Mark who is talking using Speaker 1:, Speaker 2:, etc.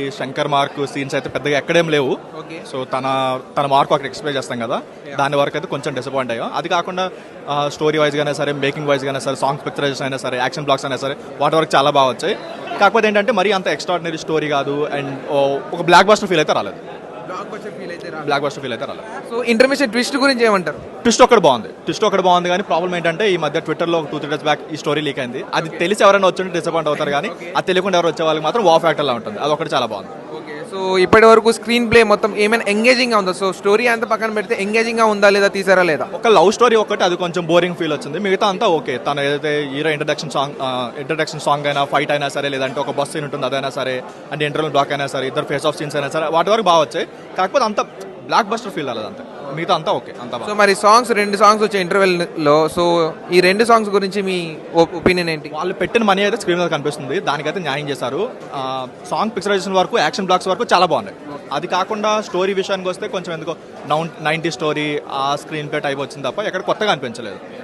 Speaker 1: ఈ Shankar mark scenes అయితే పెద్దగా ఎక్కడేం లేవు. సో తన తన మార్క్ అక్కడ ఎక్స్ప్లెయిన్ చేస్తాం కదా. దాని వరకు అయితే కొంచెం డిసప్పాయింట్ అయ్యాం. అది కాకుండా స్టోరీ వైజ్ గానే సరే మేకింగ్ వైజ్ గానే సరే సాంగ్స్ పిక్చరైజేషన్ అయినా సరే యాక్షన్ బ్లాక్స్ అయినా సరే వాటి వరకు చాలా బాగా వచ్చాయి. కాకపోతే ఏంటంటే మరీ అంత ఎక్స్ట్రాడినరీ స్టోరీ కాదు. అండ్ ఒక బ్లాక్ బస్టర్ ఫీల్ అయితే రాలేదు.
Speaker 2: బ్లాక్ బస్టర్ ఫీల్ అయితే
Speaker 1: రాలేదు.
Speaker 2: సో ఇంటర్మీడియట్ ట్విస్ట్ గురించి ఏమంటారు?
Speaker 1: ట్విస్ట్ ఒకటి బాగుంది. ట్విస్ట్ ఒకటి బాగుంది కానీ ప్రాబ్లం ఏంటంటే ఈ మధ్య ట్విట్టర్లో టూ త్రీ డేస్ బ్యాక్ ఈ స్టోరీ లీక్ అయింది. అది తెలిసి ఎవరైనా వచ్చి డిసప్పాయింట్ అవుతారు కానీ అది తెలియకుండా ఎవరు వచ్చే వాళ్ళకి మాత్రం వా ఫ్యాక్టర్లా ఉంటుంది. అది ఒకటి చాలా బాగుంది.
Speaker 2: సో ఇప్పటి వరకు స్క్రీన్ ప్లే మొత్తం ఏమైనా ఎంగేజింగ్గా ఉందా? సో స్టోరీ అంతా పక్కన పెడితే ఎంగేజింగ్గా ఉందా లేదా తీసారా లేదా?
Speaker 1: ఒక లవ్ స్టోరీ ఒకటి అది కొంచెం బోరింగ్ ఫీల్ వచ్చింది. మిగతా అంతా ఓకే తను ఏదైతే hero introduction song introduction song అయినా ఫైట్ అయినా సరే లేదంటే ఒక బస్ సీన్ ఉంటుంది అదైనా సరే అంటే ఇంటర్నల్ బ్లాక్ అయినా సరే ఇద్దరు ఫేస్ ఆఫ్ సీన్స్ అయినా సరే వాటి వరకు బాగా వచ్చాయి. కాకపోతే అంత బ్లాక్ బస్టర్ ఫీల్ అవ్వలేదు అంతే. మిగతా అంతా ఓకే అంతా
Speaker 2: సో మరి సాంగ్స్ రెండు సాంగ్స్ వచ్చే ఇంటర్వెల్లో సో ఈ రెండు సాంగ్స్ గురించి మీ ఒపీనియన్ ఏంటి?
Speaker 1: వాళ్ళు పెట్టిన మనీ అయితే స్క్రీన్ మీద కనిపిస్తుంది. దానికైతే న్యాయం చేశారు. సాంగ్ పిక్చరైజేషన్ వరకు యాక్షన్ బ్లాక్స్ వరకు చాలా బాగున్నాయి. అది కాకుండా స్టోరీ విషయానికి వస్తే కొంచెం ఎందుకో నైంటీ స్టోరీ ఆ స్క్రీన్ ప్లే టైప్ వచ్చింది తప్ప ఎక్కడ కొత్తగా అనిపించలేదు.